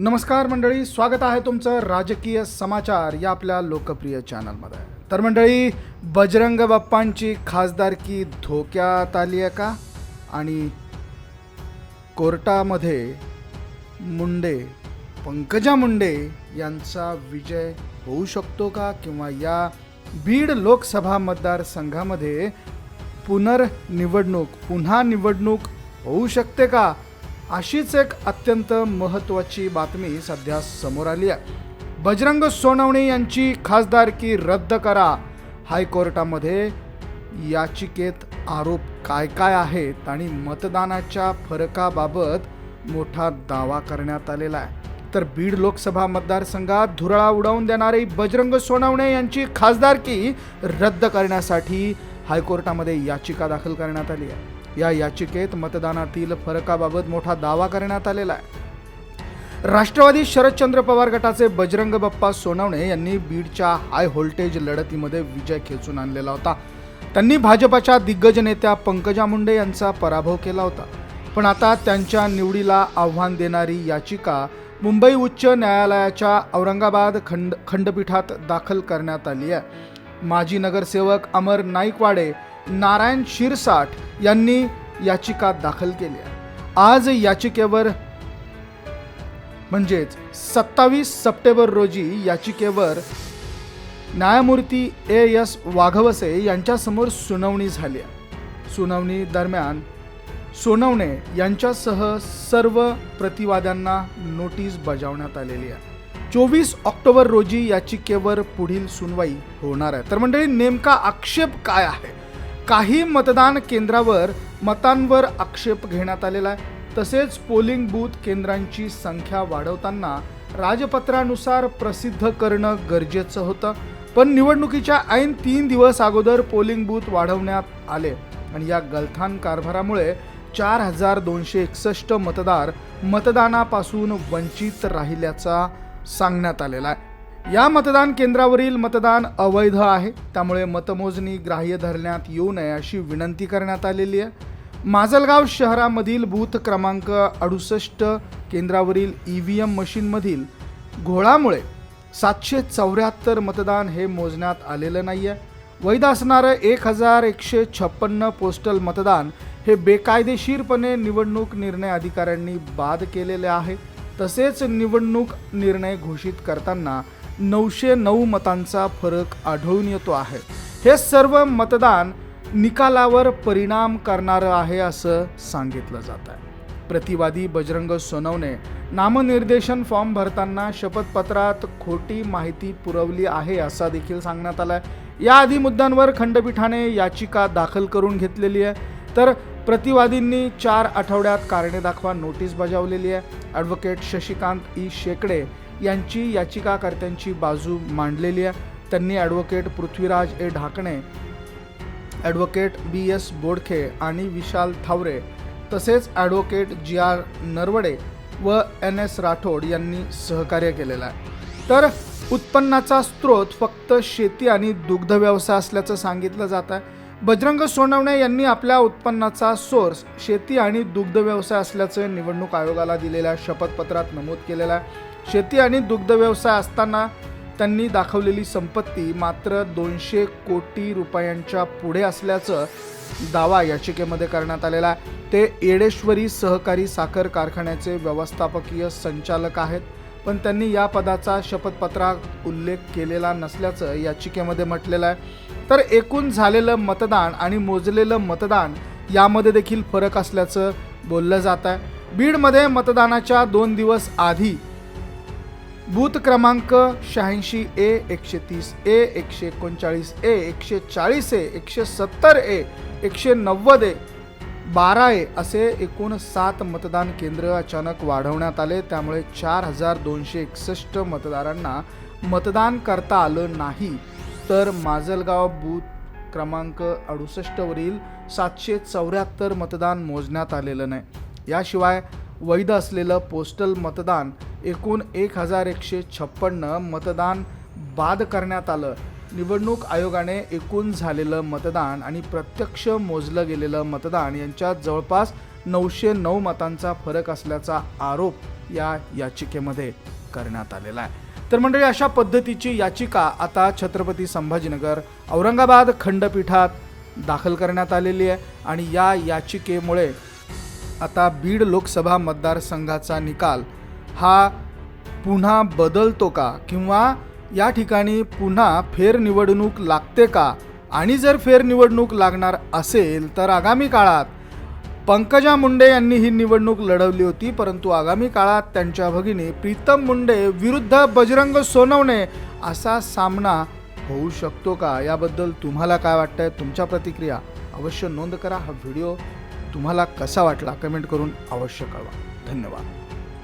नमस्कार मंडळी स्वागत आहे तुमचं राजकीय समाचार या आपल्या लोकप्रिय चॅनलमध्ये. तर मंडळी बजरंग बाप्पांची खासदारकी धोक्यात आली आहे का? आणि कोर्टामध्ये मुंडे पंकजा मुंडे यांचा विजय होऊ शकतो का? किंवा या बीड लोकसभा मतदारसंघामध्ये पुनर्निवडणूक पुन्हा निवडणूक होऊ शकते का? अशीच एक अत्यंत महत्त्वाची बातमी सध्या समोर आली आहे. बजरंग सोनवणे यांची खासदारकी रद्द करा. हायकोर्टामध्ये याचिकेत आरोप काय काय आहेत आणि मतदानाच्या फरकाबाबत मोठा दावा करण्यात आलेला आहे. तर बीड लोकसभा मतदारसंघात धुरळा उडवून देणारी बजरंग सोनवणे यांची खासदारकी रद्द करण्यासाठी हायकोर्टामध्ये याचिका दाखल करण्यात आली आहे. या याचिकेत मतदानातील फरकाबाबत मोठा दावा करण्यात आलेला आहे. राष्ट्रवादी शरदचंद्र पवार गटाचे बजरंग बाप्पा सोनवणे यांनी बीडच्या हाय व्होल्टेज लढतीमध्ये विजय खेचून आणलेला होता. त्यांनी भाजपाच्या दिग्गज नेत्या पंकजा मुंडे यांचा पराभव केला होता. पण आता त्यांच्या निवडीला आव्हान देणारी याचिका मुंबई उच्च न्यायालयाच्या औरंगाबाद खंड खंडपीठात दाखल करण्यात आली आहे. माजी नगरसेवक अमर नाईकवाडे नारायण शिरसाठ यांनी याचिका दाखल केली आहे. आज याचिकेवर म्हणजेच सत्तावीस सप्टेंबर रोजी याचिकेवर न्यायमूर्ती ए एस वाघवसे यांच्यासमोर सुनावणी झाली आहे. सुनावणी दरम्यान सोनवणे यांच्यासह सर्व प्रतिवाद्यांना नोटीस बजावण्यात आलेली आहे. चोवीस ऑक्टोबर रोजी याचिकेवर पुढील सुनवाई होणार आहे. तर मंडळी नेमका आक्षेप काय आहे? काही मतदान केंद्रावर मतांवर आक्षेप घेण्यात आलेला आहे. तसेच पोलिंग बूथ केंद्रांची संख्या वाढवताना राजपत्रानुसार प्रसिद्ध करणं गरजेचं होतं. पण निवडणुकीच्या ऐन तीन दिवस अगोदर पोलिंग बूथ वाढवण्यात आले. आणि या गलथान कारभारामुळे चार हजार दोनशे एकसष्ट मतदार मतदानापासून वंचित राहिल्याचा सांगण्यात आलेला आहे. या मतदान केंद्रावरील मतदान अवैध आहे. त्यामुळे मतमोजणी ग्राह्य धरण्यात येऊ नये अशी विनंती करण्यात आलेली आहे. माजलगाव शहरामधील बूथ क्रमांक अडुसष्ट केंद्रावरील ई व्ही एम मशीनमधील घोळामुळे सातशे चौऱ्याहत्तर मतदान हे मोजण्यात आलेलं नाही आहे वैध असणारं एक हजार एकशे छप्पन्न पोस्टल मतदान हे बेकायदेशीरपणे निवडणूक निर्णय अधिकाऱ्यांनी बाद केलेले आहे. तसेच निवडणूक निर्णय घोषित करताना नऊशे नऊ मतांचा फरक आढळून येतो आहे. हे सर्व मतदान निकालावर परिणाम करणारं आहे असं सांगितलं जात आहे. प्रतिवादी बजरंग सोनवणे नामनिर्देशन फॉर्म भरताना शपथपत्रात खोटी माहिती पुरवली आहे असा देखील सांगण्यात आला आहे याआधी मुद्द्यांवर खंडपीठाने याचिका दाखल करून घेतलेली आहे. तर प्रतिवादींनी चार आठवड्यात कारणे दाखवा नोटीस बजावलेली आहे. ॲडव्होकेट शशिकांत ई शेकडे यांची याचिकाकर्त्यांची बाजू मांडलेली आहे. त्यांनी advocate Prithviraj A Dhakne advocate B S Bodkhe आणि विशाल थावरे तसेच ॲडव्होकेट जी आर नरवडे व एन एस राठोड यांनी सहकार्य केलेलं आहे. तर उत्पन्नाचा स्रोत फक्त शेती आणि दुग्ध व्यवसाय असल्याचं सांगितलं जात आहे. बजरंग सोनवणे यांनी आपल्या उत्पन्नाचा सोर्स शेती आणि दुग्ध व्यवसाय असल्याचं निवडणूक आयोगाला दिलेल्या शपथपत्रात नमूद केलेलं आहे. शेती आणि दुग्ध व्यवसाय असताना त्यांनी दाखवलेली संपत्ती मात्र दोनशे कोटी रुपयांच्या पुढे असल्याचं दावा याचिकेमध्ये करण्यात आलेला आहे. ते येडेश्वरी सहकारी साखर कारखान्याचे व्यवस्थापकीय संचालक आहेत पण त्यांनी या पदाचा शपथपत्रात उल्लेख केलेला नसल्याचं याचिकेमध्ये म्हटलेलं आहे. तर एकूण झालेलं मतदान आणि मोजलेलं मतदान यामध्ये देखील फरक असल्याचं बोललं जात आहे. बीडमध्ये मतदानाच्या दोन दिवस आधी बूथ क्रमांक शहाऐंशी ए एकशे तीस ए एकशे एकोणचाळीस ए एकशे चाळीस ए एकशे सत्तर ए एकशे नव्वद ए बारा ए असे एकूण सात मतदान केंद्र अचानक वाढवण्यात आले. त्यामुळे चार हजार दोनशे एकसष्ट मतदारांना मतदान करता आलं नाही. तर माजलगाव बूथ क्रमांक अडुसष्टवरील सातशे चौऱ्याहत्तर मतदान मोजण्यात आलेलं नाही. याशिवाय वैध असलेलं पोस्टल मतदान एकूण एक हजार एकशे छप्पन्न मतदान बाद करण्यात आलं. निवडणूक आयोगाने एकूण झालेलं मतदान आणि प्रत्यक्ष मोजलं गेलेलं मतदान यांच्यात जवळपास नऊशे नऊ मतांचा फरक असल्याचा आरोप या याचिकेमध्ये करण्यात आलेला आहे. तर मंडळी अशा पद्धतीची याचिका आता छत्रपती संभाजीनगर औरंगाबाद खंडपीठात दाखल करण्यात आलेली आहे आणि या याचिकेमुळे आता बीड लोकसभा मतदारसंघाचा निकाल हा पुन्हा बदलतो का? किंवा या ठिकाणी पुन्हा फेरनिवडणूक लागते का? आणि जर फेरनिवडणूक लागणार असेल तर आगामी काळात पंकजा मुंडे यांनी ही निवडणूक लढवली होती परंतु आगामी काळात त्यांच्या भगिनी प्रीतम मुंडे विरुद्ध बजरंग सोनवणे असा सामना होऊ शकतो का? याबद्दल तुम्हाला काय वाटतंय? तुमच्या प्रतिक्रिया अवश्य नोंद करा. हा व्हिडिओ तुम्हाला कसा वाटला? कमेंट करून अवश्य कळवा. धन्यवाद.